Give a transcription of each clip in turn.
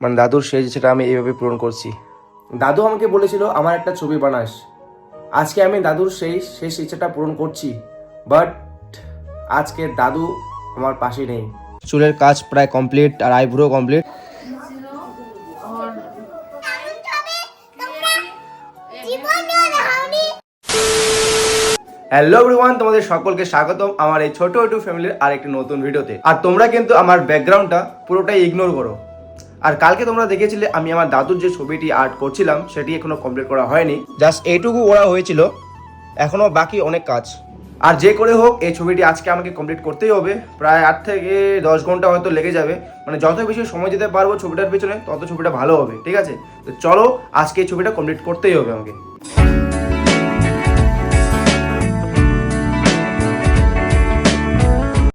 মানে দাদুর সেই সেটা আমি এইভাবে পূরণ করছি। দাদু আমাকে বলেছিল, আমার একটা ছবি বানাস। আজকে আমি দাদুর সেই শেষ ইচ্ছাটা পূরণ করছি বাট আজকে দাদু আমার পাশে নেই। চুলের কাজ প্রায় কমপ্লিট আর আইব্রো কমপ্লিট হ্যালো এভরিওয়ান তোমাদের সকলকে স্বাগতম আমার এই ছোট একটু ফ্যামিলির আর একটি নতুন ভিডিওতে আর তোমরা কিন্তু আমার ব্যাকগ্রাউন্ডটা পুরোটাই ইগনোর করো। আর কালকে তোমরা দেখেছিলে আমি আমার দাদুর যে ছবিটি আর্ট করছিলাম সেটি এখনও কমপ্লিট করা হয়নি। জাস্ট এইটুকু ওরা হয়েছিল। এখনও বাকি অনেক কাজ। আর যে করে হোক এই ছবিটি আজকে আমাকে কমপ্লিট করতেই হবে। প্রায় আট থেকে দশ ঘণ্টা হয়তো লেগে যাবে। মানে যত বেশি সময় দিতে পারব ছবিটার পিছনে তত ছবিটা ভালো হবে ঠিক আছে? তো চলো আজকে এই ছবিটা কমপ্লিট করতেই হবে আমাকে।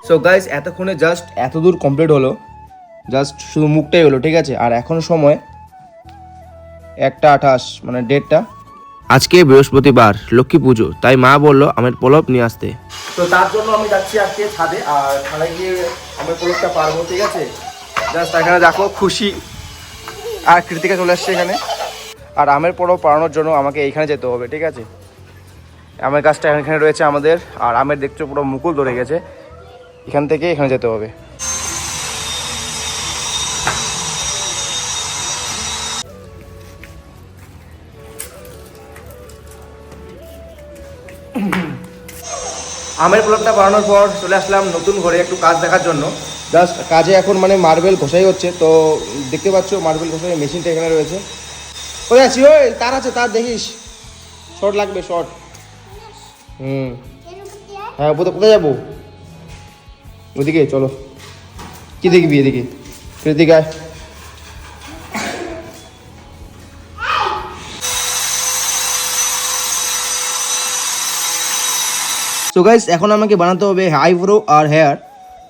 সো গাইস এতক্ষণে জাস্ট এত দূর কমপ্লিট হলো। জাস্ট শুধু মুখটাই হলো ঠিক আছে? আর এখন সময় একটা আঠাশ মানে ডেটটা আজকে বৃহস্পতিবার লক্ষ্মী পুজো তাই মা বলল আমের পলব নিয়ে আসতে। তো তার জন্য আমি যাচ্ছি আজকে ছাদে আর ছাদে গিয়ে আমের পলবটা পারব ঠিক আছে? জাস্ট এখানে দেখো খুশি। আর কৃতিকা চলে আসছে এখানে। আর আমের পলব পাড়ানোর জন্য আমাকে এইখানে যেতে হবে ঠিক আছে? আমের গাছটা এখানে রয়েছে আমাদের আর আমের দেখছ পুরো মুকুল ধরে গেছে। এখান থেকে এখানে যেতে হবে। আমের প্লটটা বানানোর পর চলে আসলাম নতুন ঘরে একটু কাজ দেখার জন্য। জাস্ট কাজে এখন মানে মার্বেল ঘষাই হচ্ছে, তো দেখতে পাচ্ছ মার্বেল ঘষাই মেশিনটা এখানে রয়েছে। ওই আছি ওই তার আছে, তার দেখিস। শর্ট লাগবে শর্ট হুম। হ্যাঁ কোথায় কোথায় যাব? ওদিকে, চলো। কি দেখবি এদিকে? এদিকে আয়। সো গাইস এখন আমাকে বানাতে হবে আইব্রো আর হেয়ার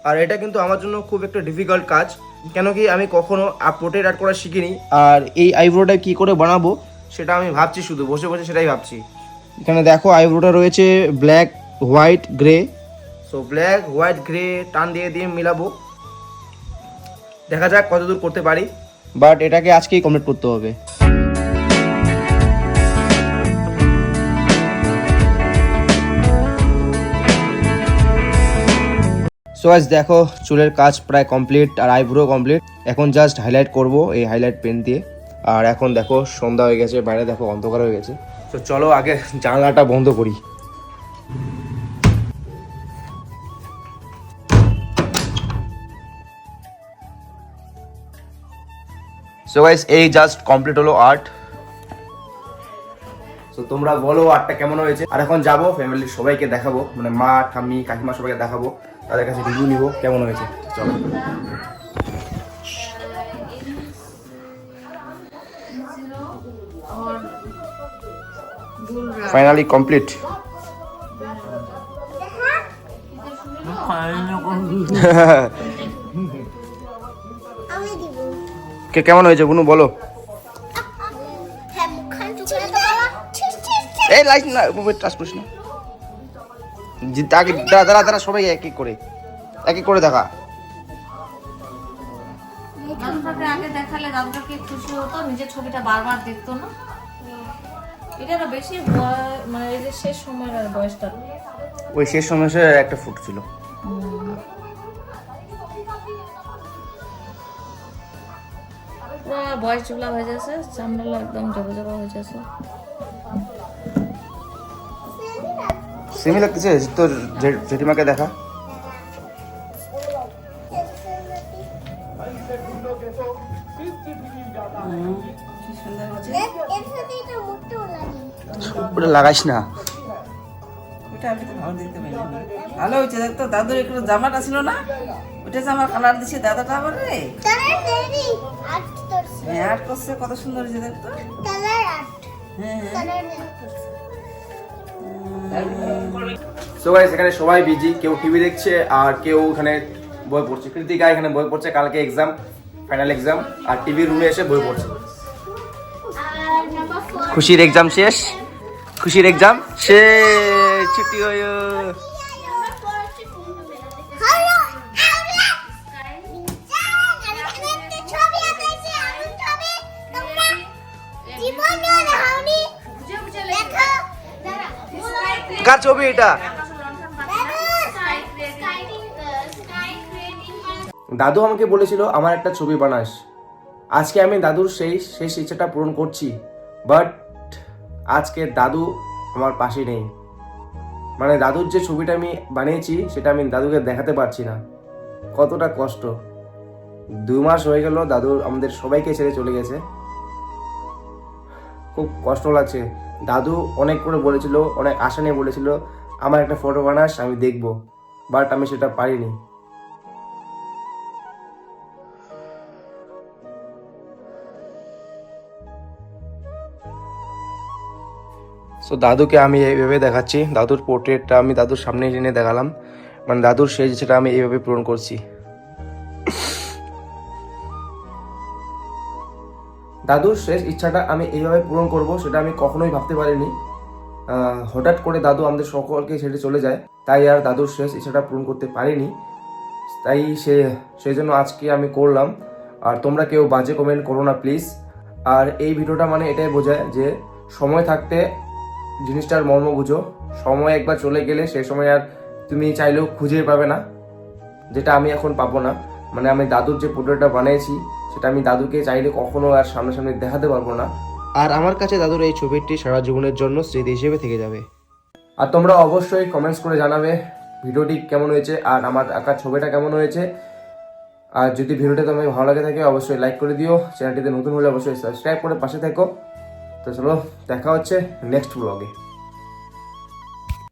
আর এটা কিন্তু আমার জন্য খুব একটা ডিফিকাল্ট কাজ। কেন কি আমি কখনো পোর্ট্রেট আর্ট করা শিখিনি। আর এই আইব্রোটা কি করে বানাবো, সেটা আমি ভাবছি শুধু। বসে বসে সেটাই ভাবছি। এখানে দেখো আইব্রোটা রয়েছে black white grey so black white grey টান দিয়ে দিয়ে মিলাবো। দেখা যাক কতদূর করতে পারি। বাট এটাকে আজকেই কমপ্লিট করতে হবে। সো আজ দেখো, চুলের কাজ প্রায় কমপ্লিট আর আইব্রো কমপ্লিট এখন জাস্ট হাইলাইট করব এই হাইলাইট পেন দিয়ে। আর এখন দেখো, সন্ধ্যা হয়ে গেছে, বাইরে দেখো অন্ধকার হয়ে গেছে। তো চলো আগে জানলাটা বন্ধ করি। সো গাইস এই জাস্ট কমপ্লিট হলো আর্ট তো তোমরা বলো আর্টটা কেমন হয়েছে। আর এখন যাব ফ্যামিলির সবাইকে দেখাবো। মানে মা, ঠাম্মি, কাকিমা সবাইকে দেখাবো। তাদের কাছে রিভিউ নিবো কেমন হয়েছে? চলো। ফাইনালি কমপ্লিট কে কেমন হয়েছে বুনু বলো। হ্যাঁ এই লাইট না টাচ করিস না। আগে দাঁড়া দাঁড়া দাঁড়া সবাই এক এক করে। এক এক করে দেখা। দাদুটাকে আগে দেখালে দাদুটাকে খুশি হতো নিজের ছবিটা বারবার দেখতো না। এটা না বেশি মানে এই যে শেষ সময়ের বয়সটা। ওই শেষ সময় একটা ফুট ছিল। বয়স চুলা হয়ে যাচ্ছে চামড়া একদম জবা জবা হয়ে যাচ্ছে। সেমি লাগতেছে তোর জেঠিমাকে দেখা। ওটা লাগাইস না। ওটা আমি তো ভালো দেখতে হয়েছে দেখ তো দাদুর একটু জামাটা ছিল না? ওটা জামার কালার দিছে দাদাটা আবার রে? হ্যাঁ আর্ট করছে কত সুন্দর হয়েছে দেখ তো। হ্যাঁ হ্যাঁ। সো গাইস এখানে সবাই বিজি কেউ টিভি দেখছে আর কেউ এখানে বই পড়ছে। কৃতিকা এখানে বই পড়ছে, কালকে এক্সাম ফাইনাল এক্সাম আর টিভি রুমে এসে বই পড়ছে। খুশির এক্সাম শেষ, খুশির এক্সাম শেষ, ছুটি হয়ে ছবি এটা। দাদু আমাকে বলেছিল, আমার একটা ছবি বানাস। আজকে আমি দাদুর সেই শেষ ইচ্ছাটা পূরণ করছি বাট আজকে দাদু আমার পাশে নেই। মানে দাদুর যে ছবিটা আমি বানিয়েছি, সেটা আমি দাদুকে দেখাতে পারছি না। কতটা কষ্ট। দু মাস হয়ে গেল দাদু আমাদের সবাইকে ছেড়ে চলে গেছে। খুব কষ্ট লাগছে। দাদু অনেক করে বলেছিল, অনেক আশা নিয়ে বলেছিল, আমার একটা ফটো বানাস, আমি দেখব। বাট আমি সেটা পারিনি। সো দাদুকে আমি এইভাবে দেখাচ্ছি। দাদুর পোর্ট্রেটটা আমি দাদুর সামনে এনে দেখালাম। মানে দাদুর সেই সেটা আমি এইভাবে পূরণ করছি। দাদুর শেষ ইচ্ছাটা আমি এইভাবে পূরণ করব, সেটা আমি কখনোই ভাবতে পারিনি। হঠাৎ করে দাদু আমাদের সকলকে ছেড়ে চলে যায়, তাই আর দাদুর শেষ ইচ্ছাটা পূরণ করতে পারিনি। তাই সে সেই জন্য আজকে আমি করলাম। আর তোমরা কেউ বাজে কমেন্ট করো না প্লিজ আর এই ভিডিওটা মানে এটাই বোঝায় যে, সময় থাকতে জিনিসটার মর্ম বুঝো। সময় একবার চলে গেলে সেই সময় আর তুমি চাইলেও খুঁজে পাবে না, যেটা আমি এখন পাবো না। মানে আমি দাদুর যে পোর্ট্রেটটা বানিয়েছি সেটা আমি দাদুকে চাইলে কখনো আর সামনাসামনি দেখাতে পারব না। আর আমার কাছে দাদুর এই ছবিটি সারা জীবনের জন্য স্মৃতি হিসেবে থেকে যাবে। আর তোমরা অবশ্যই কমেন্টস করে জানাবে ভিডিওটি কেমন হয়েছে আর আমার আঁকার ছবিটা কেমন হয়েছে। আর যদি ভিডিওটা তোমায় ভালো লাগে থাকে অবশ্যই লাইক করে দিও। চ্যানেলটিতে নতুন হলে অবশ্যই সাবস্ক্রাইব করে পাশে থেকো। তো চলো দেখা হচ্ছে নেক্সট ব্লগে